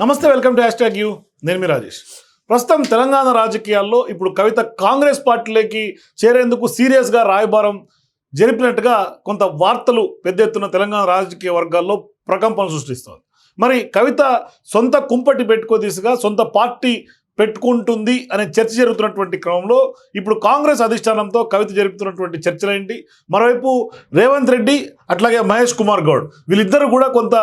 నమస్తే welcome to hashtag U. నేను మీ రాజేష్. ప్రస్తుతం తెలంగాణ రాజకీయాల్లో ఇప్పుడు కవిత కాంగ్రెస్ పార్టీలోకి చేరేందుకు సీరియస్గా రాయబారం జరిపినట్టుగా కొంత వార్తలు పెద్ద ఎత్తున తెలంగాణ రాజకీయ వర్గాల్లో ప్రకంపన సృష్టిస్తోంది. మరి కవిత సొంత కుంపటి పెట్టుకో దిశగా సొంత పార్టీ పెట్టుకుంటుంది అనే చర్చ జరుగుతున్నటువంటి క్రమంలో ఇప్పుడు కాంగ్రెస్ అధిష్టానంతో కవిత జరుపుతున్నటువంటి చర్చలేంటి? మరోవైపు రేవంత్ రెడ్డి అట్లాగే మహేష్ కుమార్ గౌడ్ వీళ్ళిద్దరూ కూడా కొంత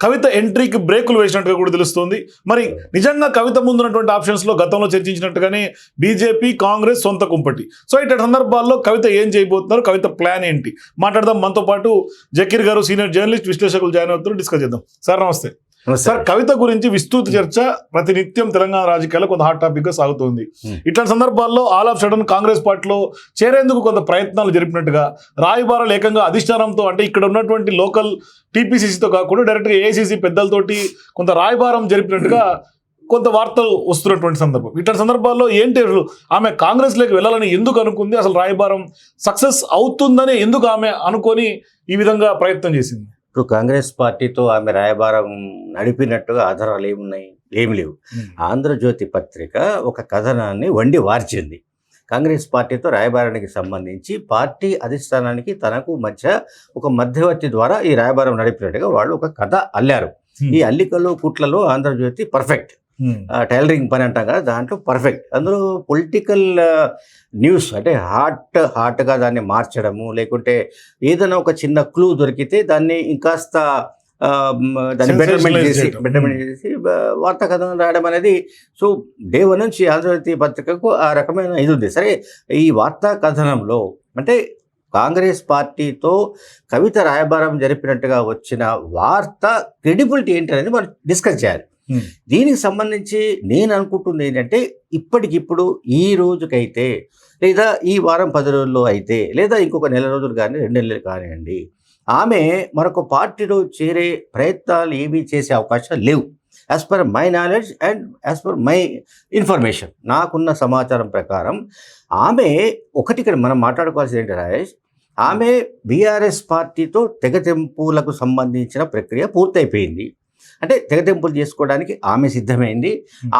కవిత ఎంట్రీకి బ్రేకులు వేసినట్టుగా కూడా తెలుస్తుంది. మరి నిజంగా కవిత ముందున్నటువంటి ఆప్షన్స్లో గతంలో చర్చించినట్టుగానే బీజేపీ కాంగ్రెస్ సొంత కుంపటి. సో ఇటువంటి సందర్భాల్లో కవిత ఏం చేయబోతున్నారు? కవిత ప్లాన్ ఏంటి? మాట్లాడదాం. మనతో పాటు జకీర్ గారు సీనియర్ జర్నలిస్ట్ విశ్లేషకులు జాయిన్ అవుతారు డిస్కస్ చేద్దాం. సార్ నమస్తే. సార్ కవిత గురించి విస్తృత చర్చ ప్రతినిత్యం తెలంగాణ రాజకీయాల్లో కొంత హాట్ టాపిక్గా సాగుతుంది. Hmm. ఇట్లాంటి సందర్భాల్లో ఆల్ ఆఫ్ సడన్ కాంగ్రెస్ పార్టీలో చేరేందుకు కొంత ప్రయత్నాలు జరిపినట్టుగా రాయబారాలు ఏకంగా అధిష్టానంతో అంటే ఇక్కడ ఉన్నటువంటి లోకల్ టీపీసీసీతో కాకుండా డైరెక్ట్గా ఏఐసీసీ పెద్దలతోటి కొంత రాయబారం జరిపినట్టుగా కొంత వార్తలు వస్తున్నటువంటి సందర్భం. ఇట్లాంటి సందర్భాల్లో ఏంటి అసలు ఆమె కాంగ్రెస్లోకి వెళ్ళాలని ఎందుకు అనుకుంది? అసలు రాయబారం సక్సెస్ అవుతుందని ఎందుకు ఆమె అనుకొని ఈ విధంగా ప్రయత్నం చేసింది? ఇప్పుడు కాంగ్రెస్ పార్టీతో ఆమె రాయబారం నడిపినట్టుగా ఆధారాలు ఏమున్నాయి? ఏమి లేవు. ఆంధ్రజ్యోతి పత్రిక ఒక కథనాన్ని వండి వార్చింది. కాంగ్రెస్ పార్టీతో రాయబారానికి సంబంధించి పార్టీ అధిష్టానానికి తనకు మధ్య ఒక మధ్యవర్తి ద్వారా ఈ రాయబారం నడిపినట్టుగా వాళ్ళు ఒక కథ అల్లారు. ఈ అల్లికలు కుట్లలో ఆంధ్రజ్యోతి పర్ఫెక్ట్. టైలరింగ్ పని అంటాం కదా దాంట్లో పర్ఫెక్ట్ అందులో పొలిటికల్ న్యూస్ అంటే హాట్ హాట్గా దాన్ని మార్చడము లేకుంటే ఏదైనా ఒక చిన్న క్లూ దొరికితే దాన్ని ఇంకాస్త దాన్ని బెటర్మెంట్ చేసి. బెటర్మెంట్ చేసి వార్తా కథనం రాయడం అనేది సో డే వన్ నుంచి ఆంధ్రజ్యోతి పత్రికకు ఆ రకమైన ఇది ఉంది సరే ఈ వార్తా కథనంలో అంటే కాంగ్రెస్ పార్టీతో కవిత రాయబారం జరిపినట్టుగా వచ్చిన వార్త క్రెడిబిలిటీ ఏంటి అనేది మనం డిస్కస్ చేయాలి. దీనికి సంబంధించి నేను అనుకుంటుంది ఏంటంటే ఇప్పటికిప్పుడు ఈ రోజుకైతే లేదా ఈ వారం పది రోజుల్లో అయితే లేదా ఇంకొక నెల రోజులు కానీ రెండు నెలలు కానివ్వండి ఆమె మరొక పార్టీలో చేరే ప్రయత్నాలు ఏమీ చేసే అవకాశాలు లేవు. As per my knowledge and as per my information నాకున్న సమాచారం ప్రకారం ఆమె ఒకటి ఇక్కడ మనం మాట్లాడుకోవాల్సింది ఏంటి రాజేష్? ఆమె బీఆర్ఎస్ పార్టీతో తెగతెంపులకు సంబంధించిన ప్రక్రియ పూర్తయిపోయింది. అంటే తెగతెంపులు చేసుకోవడానికి ఆమె సిద్ధమైంది.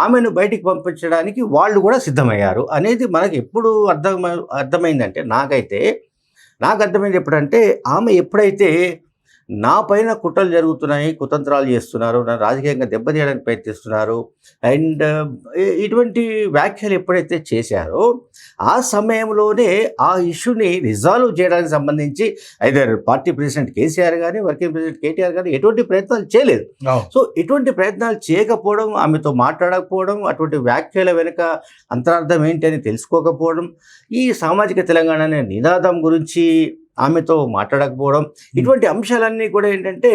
ఆమెను బయటికి పంపించడానికి వాళ్ళు కూడా సిద్ధమయ్యారు అనేది మనకి ఎప్పుడు అర్థం అర్థమైందంటే నాకైతే నాకు అర్థమైంది ఎప్పుడంటే ఆమె ఎప్పుడైతే నా పైన కుట్రలు జరుగుతున్నాయి కుతంత్రాలు చేస్తున్నారు నన్ను రాజకీయంగా దెబ్బతీయడానికి ప్రయత్నిస్తున్నారు. అండ్ ఇటువంటి వ్యాఖ్యలు ఎప్పుడైతే చేశారో ఆ సమయంలోనే ఆ ఇష్యూని రిజాల్వ్ చేయడానికి సంబంధించి ఐదర్ పార్టీ ప్రెసిడెంట్ కేసీఆర్ కానీ వర్కింగ్ ప్రెసిడెంట్ కేటీఆర్ కానీ ఎటువంటి ప్రయత్నాలు చేయలేదు. సో ఇటువంటి ప్రయత్నాలు చేయకపోవడం ఆమెతో మాట్లాడకపోవడం అటువంటి వ్యాఖ్యల వెనుక అంతరార్థం ఏంటి అని తెలుసుకోకపోవడం ఈ సామాజిక తెలంగాణ అనే నినాదం గురించి ఆమెతో మాట్లాడకపోవడం ఇటువంటి అంశాలన్నీ కూడా ఏంటంటే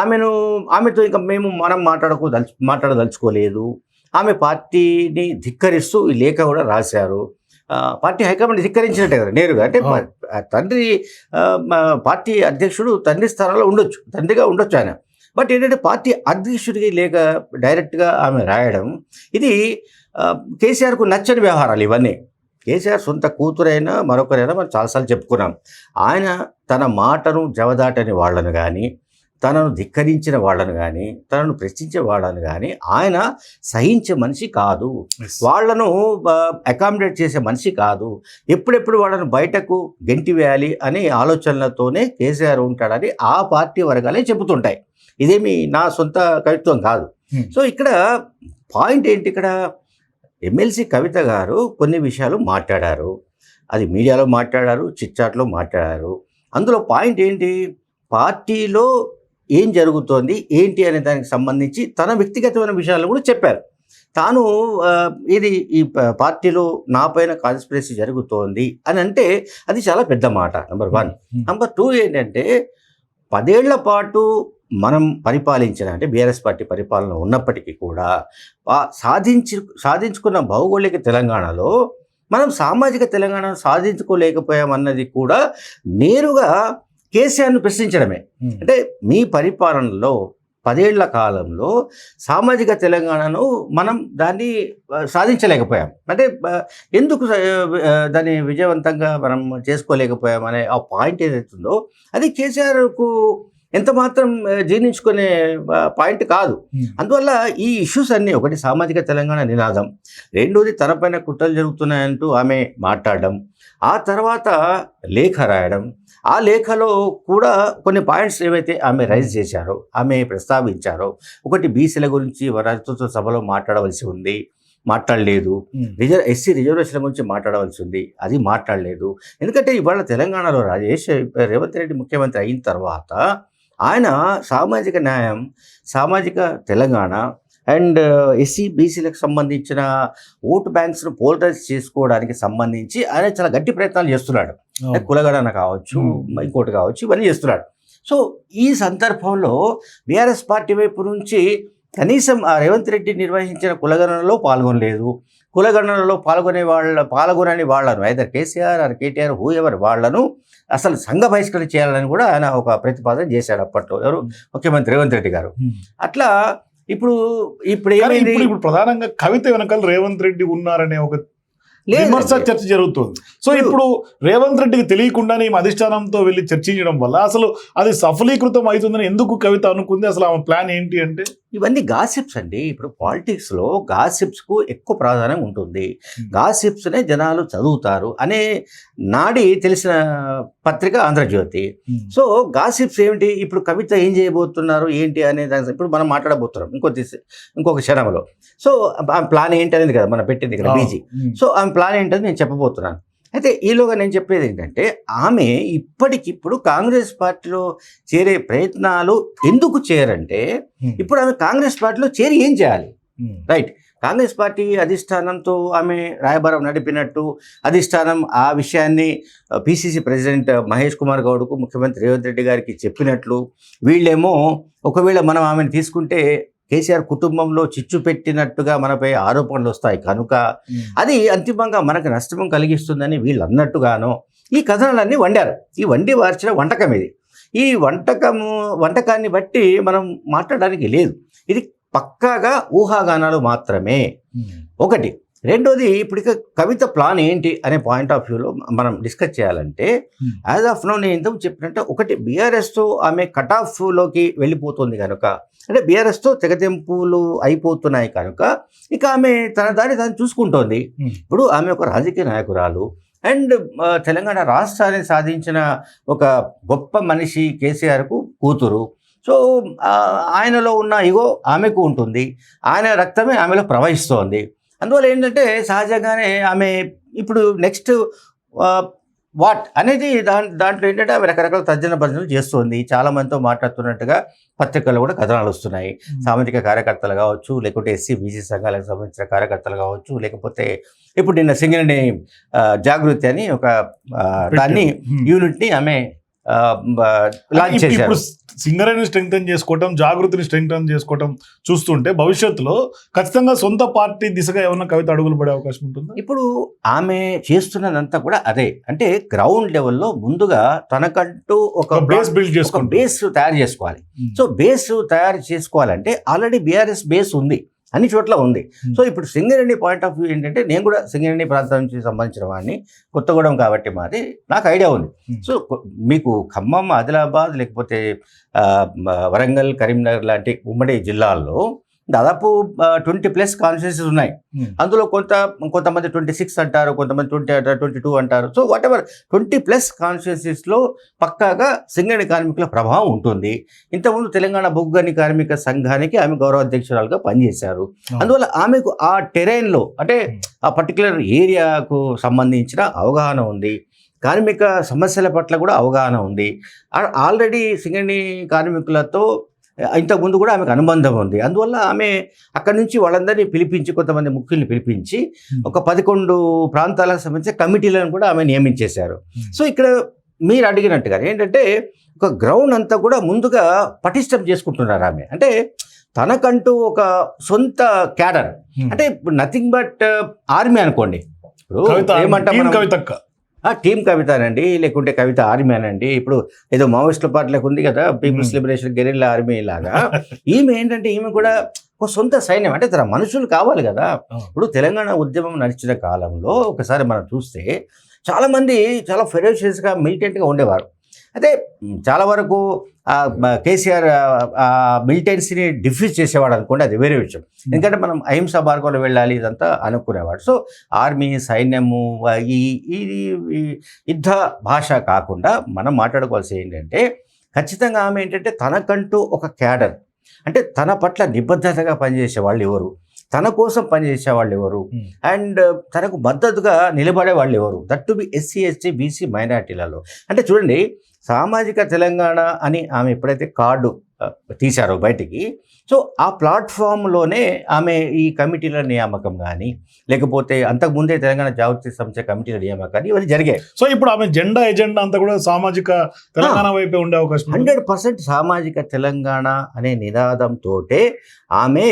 ఆమెను ఆమెతో ఇంకా మేము మనం మాట్లాడుకోదలుచు మాట్లాడదలుచుకోలేదు. ఆమె పార్టీని ధిక్కరిస్తూ ఈ లేఖ కూడా రాశారు. పార్టీ హైకమాండ్ ధిక్కరించినట్టే కదా నేరుగా. అంటే తండ్రి పార్టీ అధ్యక్షుడు తండ్రి స్థానంలో ఉండొచ్చు తండ్రిగా ఉండొచ్చు ఆయన. బట్ ఏంటంటే పార్టీ అధ్యక్షుడికి లేక డైరెక్ట్గా ఆమె రాయడం ఇది కేసీఆర్కు నచ్చని వ్యవహారాలు ఇవన్నీ. కేసీఆర్ సొంత కూతురైనా మరొకరైనా మనం చాలాసార్లు చెప్పుకున్నాం. ఆయన తన మాటను జవదాటని వాళ్ళను కానీ తనను ధిక్కరించిన వాళ్ళను కానీ తనను ప్రశ్నించే వాళ్ళను కానీ ఆయన సహించే మనిషి కాదు. వాళ్ళను అకామిడేట్ చేసే మనిషి కాదు. ఎప్పుడెప్పుడు వాళ్ళను బయటకు గెంటి వేయాలి అనే ఆలోచనలతోనే కేసీఆర్ ఉంటాడని ఆ పార్టీ వర్గాలే చెబుతుంటాయి. ఇదేమి నా సొంత కవిత్వం కాదు. Hmm. సో ఇక్కడ పాయింట్ ఏంటి ఇక్కడ? ఎమ్మెల్సీ కవిత గారు కొన్ని విషయాలు మాట్లాడారు. అది మీడియాలో మాట్లాడారు చిట్చాట్లో మాట్లాడారు. అందులో పాయింట్ ఏంటి? పార్టీలో ఏం జరుగుతోంది? ఏంటి అనే దానికి సంబంధించి తన వ్యక్తిగతమైన విషయాలు కూడా చెప్పారు. తాను ఇది ఈ పార్టీలో నా పైన కాన్స్పిరసీ జరుగుతోంది అని అంటే అది చాలా పెద్ద మాట నెంబర్ వన్ నెంబర్ టూ ఏంటంటే పదేళ్ళ పాటు మనం పరిపాలించిన అంటే బీఆర్ఎస్ పార్టీ పరిపాలన ఉన్నప్పటికీ కూడా సాధించి సాధించుకున్న భౌగోళిక తెలంగాణలో మనం సామాజిక తెలంగాణను సాధించుకోలేకపోయామన్నది కూడా నేరుగా కేసీఆర్ను ప్రశ్నించడమే. అంటే మీ పరిపాలనలో పదేళ్ళ కాలంలో సామాజిక తెలంగాణను మనం దాన్ని సాధించలేకపోయాం. అంటే ఎందుకు దాన్ని విజయవంతంగా మనం చేసుకోలేకపోయాం అనే ఆ పాయింట్ ఏదైతుందో అది కేసీఆర్కు ఎంత మాత్రం జీర్ణించుకునే పాయింట్ కాదు. అందువల్ల ఈ ఇష్యూస్ అన్నీ ఒకటి సామాజిక తెలంగాణ నినాదం రెండోది తనపైన కుట్రలు జరుగుతున్నాయంటూ ఆమె మాట్లాడడం ఆ తర్వాత లేఖ రాయడం ఆ లేఖలో కూడా కొన్ని పాయింట్స్ ఏవైతే ఆమె రైజ్ చేశారో ఆమె ప్రస్తావించారో ఒకటి బీసీల గురించి వరతృత్వ సభలో మాట్లాడవలసి ఉంది మాట్లాడలేదు. రిజర్వ్ ఎస్సీ రిజర్వేషన్ల గురించి మాట్లాడవలసి ఉంది అది మాట్లాడలేదు ఎందుకంటే ఇవాళ తెలంగాణలో రాజేష్ రేవంత్ రెడ్డి ముఖ్యమంత్రి అయిన తర్వాత ఆయన సామాజిక న్యాయం సామాజిక తెలంగాణ అండ్ ఎస్సీ బీసీలకు సంబంధించిన ఓటు బ్యాంక్స్ను పోలరైజ్ చేసుకోవడానికి సంబంధించి ఆయన చాలా గట్టి ప్రయత్నాలు చేస్తున్నాడు. అంటే కులగణన కావచ్చు. ఇంకోటి కావచ్చు ఇవన్నీ చేస్తున్నాడు. సో ఈ సందర్భంలో బీఆర్ఎస్ పార్టీ వైపు నుంచి కనీసం ఆ రేవంత్ రెడ్డి నిర్వహించిన కులగణనలో పాల్గొనలేదు. కులగణనలో పాల్గొనే వాళ్ళ పాల్గొనని వాళ్ళను either KCR or KTR whoever వాళ్ళను అసలు సంఘ బహిష్కరణ చేయాలని కూడా ఆయన ఒక ప్రతిపాదన చేశాడు అప్పట్లో. ఎవరు? ముఖ్యమంత్రి రేవంత్ రెడ్డి గారు. ఉమ్. అట్లా ఇప్పుడు ఇప్పుడు ఏమైంది? ఇప్పుడు ప్రధానంగా కవిత వెనకాల రేవంత్ రెడ్డి ఉన్నారనే ఒక. విమర్శ చర్చ జరుగుతుంది. సో ఇప్పుడు రేవంత్ రెడ్డికి తెలియకుండానే ఈమె అధిష్టానంతో వెళ్ళి చర్చించడం వల్ల అసలు అది సఫలీకృతం అవుతుందని ఎందుకు కవిత అనుకుంది? అసలు ఆమె ప్లాన్ ఏంటి అంటే? ఇవన్నీ గాసిప్స్ అండి. ఇప్పుడు పాలిటిక్స్లో గాసిప్స్కు ఎక్కువ ప్రాధాన్యం ఉంటుంది. గాసిప్స్నే జనాలు చదువుతారు అనే నాడి తెలిసిన పత్రిక ఆంధ్రజ్యోతి. సో గాసిప్స్ ఏమిటి? ఇప్పుడు కవిత ఏం చేయబోతున్నారు? ఏంటి అనే దాని ఇప్పుడు మనం మాట్లాడబోతున్నాం. ఇంకొద్ది ఇంకొక క్షణంలో. సో ఆమె ప్లాన్ ఏంటి అనేది కదా మనం పెట్టింది ఇక్కడ బీజీ. సో ఆమె ప్లాన్ ఏంటని నేను చెప్పబోతున్నాను. అయితే ఈలోగా నేను చెప్పేది ఏంటంటే ఆమె ఇప్పటికిప్పుడు కాంగ్రెస్ పార్టీలో చేరే ప్రయత్నాలు ఎందుకు చేయరంటే. ఇప్పుడు ఆమె కాంగ్రెస్ పార్టీలో చేరి ఏం చేయాలి. రైట్ కాంగ్రెస్ పార్టీ అధిష్టానంతో ఆమె రాయబారం నడిపినట్టు అధిష్టానం ఆ విషయాన్ని పిసిసి ప్రెసిడెంట్ మహేష్ కుమార్ గౌడ్కు ముఖ్యమంత్రి రేవంత్ రెడ్డి గారికి చెప్పినట్లు వీళ్ళేమో ఒకవేళ మనం ఆమెను తీసుకుంటే కేసీఆర్ కుటుంబంలో చిచ్చు పెట్టినట్టుగా మనపై ఆరోపణలు వస్తాయి. కనుక. అది అంతిమంగా మనకు నష్టం కలిగిస్తుందని వీళ్ళు అన్నట్టుగానో ఈ కథనాలన్నీ వండారు. ఈ వండి వార్చిన వంటకం ఇది. ఈ వంటకము వంటకాన్ని బట్టి మనం మాట్లాడడానికి లేదు. ఇది పక్కాగా ఊహాగానాలు మాత్రమే. ఒకటి రెండోది ఇప్పుడు ఇక కవిత ప్లాన్ ఏంటి అనే పాయింట్ ఆఫ్ వ్యూలో మనం డిస్కస్ చేయాలంటే. యాజ్ ఆఫ్ నో నేను ఇంతకు చెప్పినట్టు ఒకటి బీఆర్ఎస్తో ఆమె కట్ ఆఫ్లోకి వెళ్ళిపోతుంది కనుక అంటే బీఆర్ఎస్తో తెగతెంపులు అయిపోతున్నాయి కనుక ఇక ఆమె తన దాన్ని తాను చూసుకుంటోంది Hmm. ఇప్పుడు ఆమె ఒక రాజకీయ నాయకురాలు అండ్ తెలంగాణ రాష్ట్రాన్ని సాధించిన ఒక గొప్ప మనిషి కేసీఆర్కు కూతురు సో ఆయనలో ఉన్న ఇగో ఆమెకు ఉంటుంది ఆయన రక్తమే ఆమెలో ప్రవహిస్తోంది అందువల్ల ఏంటంటే సహజంగానే ఆమె ఇప్పుడు నెక్స్ట్ వాట్ అనేది దాని దాంట్లో ఏంటంటే ఆమె రకరకాల తర్జన భర్జనలు చేస్తుంది. చాలా మందితో మాట్లాడుతున్నట్టుగా పత్రికల్లో కూడా కథనాలు వస్తున్నాయి. సామాజిక కార్యకర్తలు కావచ్చు లేకుంటే ఎస్సీ బీసీ సంఘాలకు సంబంధించిన కార్యకర్తలు కావచ్చు లేకపోతే ఇప్పుడు నిన్న ఆ, జాగృతి అని ఒక దాన్ని. యూనిట్ని ఆమె లాంచ్ చేశారు. ఇప్పుడు సింగరేణి స్ట్రెంగ్తన్ చేసుకోవటం జాగృతిని స్ట్రెంగ్తన్ చేసుకోవటం చూస్తుంటే భవిష్యత్తులో ఖచ్చితంగా సొంత పార్టీ దిశగా ఏమన్నా కవిత అడుగులు పడే అవకాశం ఉంటుందా? ఇప్పుడు ఆమె చేస్తున్నదంతా కూడా అదే. అంటే గ్రౌండ్ లెవెల్లో ముందుగా తనకంటూ ఒక బేస్ బిల్డ్ ఒక చేసుకుంటే బేస్ తయారు చేసుకోవాలి. సో బేస్ తయారు చేసుకోవాలంటే ఆల్రెడీ బీఆర్ఎస్ బేస్ ఉంది. అన్ని చోట్ల ఉంది. సో ఇప్పుడు సింగరేణి పాయింట్ ఆఫ్ వ్యూ ఏంటంటే నేను కూడా సింగరేణి ప్రాంతం నుంచి సంబంధించిన వాడిని కొత్తగూడెం కాబట్టి మాది నాకు ఐడియా ఉంది. సో మీకు ఖమ్మం ఆదిలాబాద్ లేకపోతే వరంగల్ కరీంనగర్ లాంటి ఉమ్మడి జిల్లాల్లో దాదాపు ట్వంటీ ప్లస్ కాన్స్టిట్యూన్సీస్ ఉన్నాయి. అందులో కొంత కొంతమంది ట్వంటీ సిక్స్ అంటారు కొంతమంది ట్వంటీ అంటారు ట్వంటీ టూ అంటారు. So whatever twenty plus కాన్స్టిట్యూన్సీస్లో పక్కాగా సింగరేణి కార్మికుల ప్రభావం ఉంటుంది. ఇంతకుముందు తెలంగాణ బొగ్గని కార్మిక సంఘానికి ఆమె గౌరవ అధ్యక్షురాలుగా పనిచేశారు అందువల్ల ఆమెకు ఆ టెరైన్లో అంటే ఆ పర్టికులర్ ఏరియాకు సంబంధించిన అవగాహన ఉంది. కార్మిక సమస్యల పట్ల కూడా అవగాహన ఉంది. ఆల్రెడీ సింగరేణి కార్మికులతో ఇంతకుముందు కూడా ఆమెకు అనుబంధం ఉంది. అందువల్ల ఆమె అక్కడి నుంచి వాళ్ళందరినీ పిలిపించి కొంతమంది ముఖ్యుల్ని పిలిపించి ఒక పదకొండు ప్రాంతాలకు సంబంధించిన కమిటీలను కూడా ఆమె నియమించేశారు. సో ఇక్కడ మీరు అడిగినట్టుగా ఏంటంటే ఒక గ్రౌండ్ అంతా కూడా ముందుగా పటిష్టం చేసుకుంటున్నారు ఆమె. అంటే తనకంటూ ఒక సొంత క్యాడర్. అంటే నథింగ్ బట్ ఆర్మీ అనుకోండి. ఇప్పుడు కవిత ఏమంటాం టీం కవితనండి లేకుంటే కవిత ఆర్మీ అనండి ఇప్పుడు ఏదో మావోయిస్టుల పార్టీలకు ఉంది కదా పీపుల్స్. లిబరేషన్ గెరిల్లా ఆర్మీ లాగా ఈమె ఏంటంటే ఈమె కూడా ఒక సొంత సైన్యం అంటే తన మనుషులు కావాలి కదా. ఇప్పుడు తెలంగాణ ఉద్యమం నడిచిన కాలంలో ఒకసారి మనం చూస్తే చాలా మంది చాలా ఫెరోషియస్గా మిలిటెంట్గా ఉండేవారు అయితే చాలా వరకు కేసీఆర్ మిలిటెన్సీని డిఫ్యూజ్ చేసేవాడు అనుకోండి అది వేరే విషయం. ఎందుకంటే మనం అహింసా మార్గంలో వెళ్ళాలి ఇదంతా అనుకునేవాడు. సో ఆర్మీ సైన్యము ఈ యుద్ధ భాష కాకుండా మనం మాట్లాడుకోవాల్సి ఏంటంటే ఖచ్చితంగా ఆమె ఏంటంటే తనకంటూ ఒక క్యాడర్. అంటే తన పట్ల నిబద్ధతగా పనిచేసే వాళ్ళు ఎవరు? తన కోసం పనిచేసే వాళ్ళు ఎవరు. అండ్ తనకు మద్దతుగా నిలబడే వాళ్ళు ఎవరు? That to be SC ST BC మైనార్టీలలో. అంటే చూడండి సామాజిక తెలంగాణ అని ఆమె ఎప్పుడైతే కార్డు తీశారో బయటికి సో ఆ ప్లాట్ఫామ్లోనే ఆమె ఈ కమిటీల నియామకం కానీ లేకపోతే అంతకుముందే తెలంగాణ జాగృతి సంస్థ కమిటీల నియామకం కానీ ఇవన్నీ జరిగాయి. సో ఇప్పుడు ఆమె జెండా ఎజెండా అంతా కూడా సామాజిక తెలంగాణ వైపే ఉండే అవకాశం. హండ్రెడ్ పర్సెంట్ సామాజిక తెలంగాణ అనే నినాదంతో ఆమె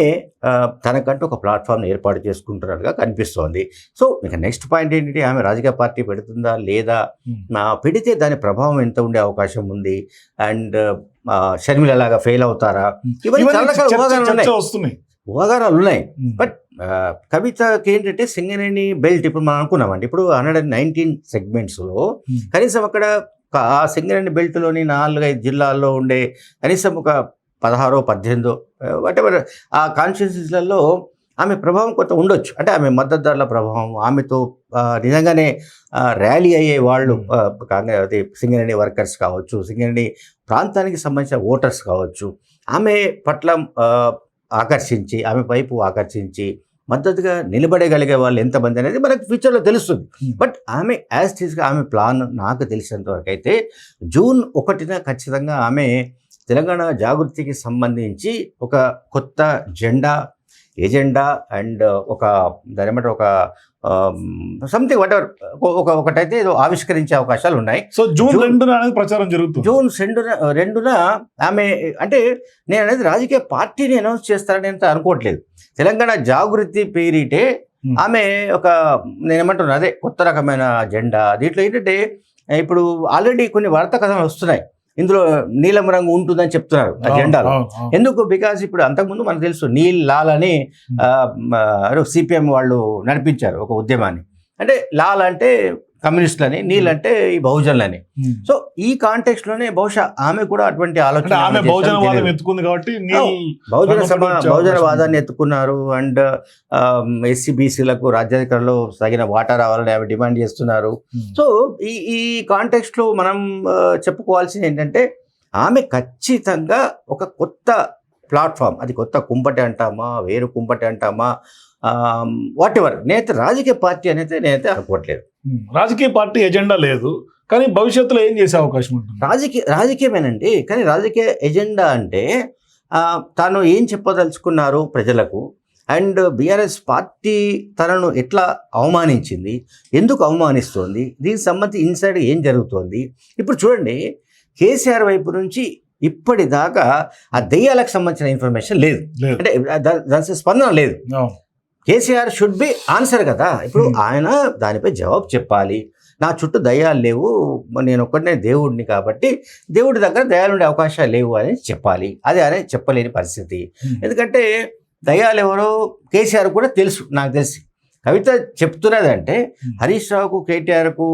తనకంటూ ఒక ప్లాట్ఫామ్ ఏర్పాటు చేసుకుంటున్నట్టుగా కనిపిస్తోంది. సో ఇక నెక్స్ట్ పాయింట్ ఏంటంటే ఆమె రాజకీయ పార్టీ పెడుతుందా లేదా? పెడితే దాని ప్రభావం ఎంత ఉండే అవకాశం ఉంది. అండ్ షర్మిల లాగా ఫెయిల్ అవుతారా? ఇవన్నీ చాలా రకాల చర్చ ఉన్నాయి. వస్తున్నాయి. ఊహాగానాలు ఉన్నాయి. ఉమ్. బట్ కవితకి ఏంటంటే సింగరేణి బెల్ట్ ఇప్పుడు మనం అనుకున్నామండి. ఇప్పుడు హండ్రెడ్ అండ్ నైన్టీన్ సెగ్మెంట్స్లో. కనీసం అక్కడ ఆ సింగరేణి బెల్ట్లోని నాలుగైదు జిల్లాల్లో ఉండే కనీసం ఒక పదహారో పద్దెనిమిదో వాటెవర్ ఆ కాన్స్టిట్యూన్సీస్లలో ఆమె ప్రభావం కొంత ఉండొచ్చు. అంటే ఆమె మద్దతుదారుల ప్రభావం ఆమెతో నిజంగానే ర్యాలీ అయ్యే వాళ్ళు కాంగ్రెస్ అదే సింగరేణి వర్కర్స్ కావచ్చు సింగరేణి ప్రాంతానికి సంబంధించిన ఓటర్స్ కావచ్చు. ఆమె పట్ల ఆకర్షించి ఆమె వైపు ఆకర్షించి మద్దతుగా నిలబడగలిగే వాళ్ళు ఎంతమంది అనేది మనకు ఫ్యూచర్లో తెలుస్తుంది. బట్ ఆమె యాజ్ టీస్గా ఆమె ప్లాన్ నాకు తెలిసినంత వరకు అయితే జూన్ ఒకటిన ఖచ్చితంగా ఆమె తెలంగాణ జాగృతికి సంబంధించి ఒక కొత్త జెండా ఎజెండా అండ్ ఒక దాని ఏమంటారు ఒక సంథింగ్ వాట్ ఒక ఒకటైతే ఏదో ఆవిష్కరించే అవకాశాలు ఉన్నాయి. సో జూన్ రెండున ప్రచారం జరుగుతుంది. జూన్ రెండున రెండున ఆమె అంటే నేను అనేది రాజకీయ పార్టీని అనౌన్స్ చేస్తారని నేను అనుకోవట్లేదు. తెలంగాణ జాగృతి పేరిటే Hmm. ఆమె ఒక నేను ఏమంటున్నా అదే కొత్త రకమైన జెండా దీంట్లో ఏంటంటే ఇప్పుడు ఆల్రెడీ కొన్ని వార్తా కథనాలు వస్తున్నాయి. ఇందులో నీలం రంగు ఉంటుందని చెప్తున్నారు ఆ జెండాలో. ఎందుకు? బికాజ్ ఇప్పుడు అంతకుముందు మనకు తెలుసు నీల్ లాల్ అని సిపిఎం వాళ్ళు నడిపించారు ఒక ఉద్యమాన్ని. అంటే లాల్ అంటే కమ్యూనిస్టులని నీల్ అంటే ఈ బహుజనులని. సో ఈ కాంటెక్స్ట్లోనే బహుశా ఆమె కూడా అటువంటి అంటే ఆలోచన బహుజన వచ్చే బహుజన వాదాన్ని. ఎత్తుకున్నారు అండ్ ఎస్సీ బీసీలకు రాజ్యాధికారంలో తగిన వాటా రావాలని ఆమె డిమాండ్ చేస్తున్నారు. సో ఈ ఈ కాంటెక్స్ట్లో మనం చెప్పుకోవాల్సింది ఏంటంటే ఆమె ఖచ్చితంగా ఒక కొత్త ప్లాట్ఫామ్ అది కొత్త కుంపటి అంటామా వేరు కుంపటి అంటామా వాట్ ఎవర్ నేనైతే రాజకీయ పార్టీ అనేది నేనైతే అనుకోవట్లేదు. రాజకీయ పార్టీ ఎజెండా లేదు కానీ భవిష్యత్తులో ఏం చేసే అవకాశం ఉంటుంది? రాజకీయ రాజకీయమేనండి కానీ రాజకీయ ఎజెండా అంటే తాను ఏం చెప్పదలుచుకున్నారు ప్రజలకు? అండ్ బీఆర్ఎస్ పార్టీ తనను ఎట్లా అవమానించింది? ఎందుకు అవమానిస్తోంది? దీనికి సంబంధించి ఇన్సైడ్ ఏం జరుగుతోంది? ఇప్పుడు చూడండి కేసీఆర్ వైపు నుంచి ఇప్పటిదాకా ఆ దెయ్యాలకు సంబంధించిన ఇన్ఫర్మేషన్ లేదు. అంటే దాని స్పందన లేదు. కేసీఆర్ షుడ్ బి ఆన్సర్ కదా ఇప్పుడు Hmm. ఆయన దానిపై జవాబు చెప్పాలి నా చుట్టూ దయ్యాలు లేవు నేను ఒక్కడనే దేవుడిని కాబట్టి దేవుడి దగ్గర దయాలు ఉండే అవకాశాలు లేవు అని చెప్పాలి అది ఆయన చెప్పలేని పరిస్థితి ఉమ్. ఎందుకంటే దయాలు ఎవరో కేసీఆర్ కూడా తెలుసు నాకు తెలిసి కవిత చెప్తున్నదంటే Hmm. హరీష్ రావుకు కేటీఆర్కు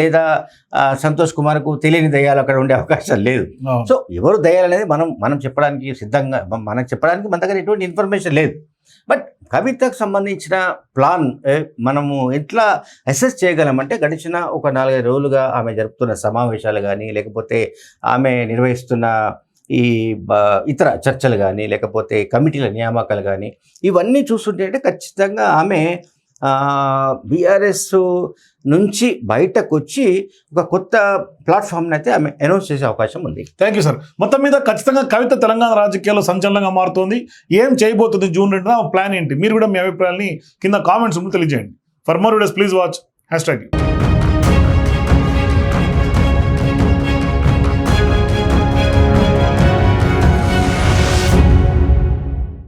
లేదా సంతోష్ కుమార్కు తెలియని దయ్యాలు అక్కడ ఉండే అవకాశాలు లేదు. సో ఎవరు దయాలు అనేది మనం మనం చెప్పడానికి సిద్ధంగా మ- మనకు చెప్పడానికి మన దగ్గర ఎటువంటి ఇన్ఫర్మేషన్ లేదు బట్ కవితకు సంబంధించిన ప్లాన్ మనము ఎట్లా అసెస్ చేయగలమంటే గడిచిన ఒక నాలుగైదు రోజులుగా ఆమె జరుపుతున్న సమావేశాలు కానీ లేకపోతే ఆమె నిర్వహిస్తున్న ఈ ఇతర చర్చలు కానీ లేకపోతే కమిటీల నియామకాలు కానీ ఇవన్నీ చూస్తుంటే ఖచ్చితంగా ఆమె బీఆర్ఎస్ నుంచి బయటకు వచ్చి ఒక కొత్త ప్లాట్ఫామ్ని అయితే ఆమె అనౌన్స్ చేసే అవకాశం ఉంది. థ్యాంక్ యూ సార్ మొత్తం మీద ఖచ్చితంగా కవిత తెలంగాణ రాజకీయాల్లో సంచలనంగా మారుతోంది. ఏం చేయబోతుంది జూన్ రెండున? ప్లాన్ ఏంటి? మీరు కూడా మీ అభిప్రాయాన్ని కింద కామెంట్స్ తెలియజేయండి. For more videos please watch hashtag